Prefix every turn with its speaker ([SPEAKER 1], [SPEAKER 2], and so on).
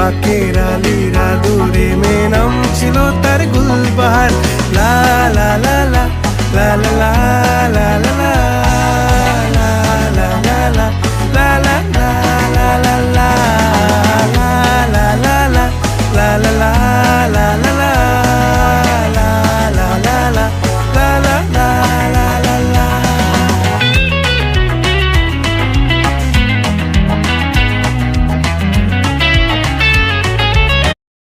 [SPEAKER 1] বাকের আলির আদুরে মে নাম ছিল তার গুলবাহার লা লা লা লা লা লা লা লা লা লা la la la la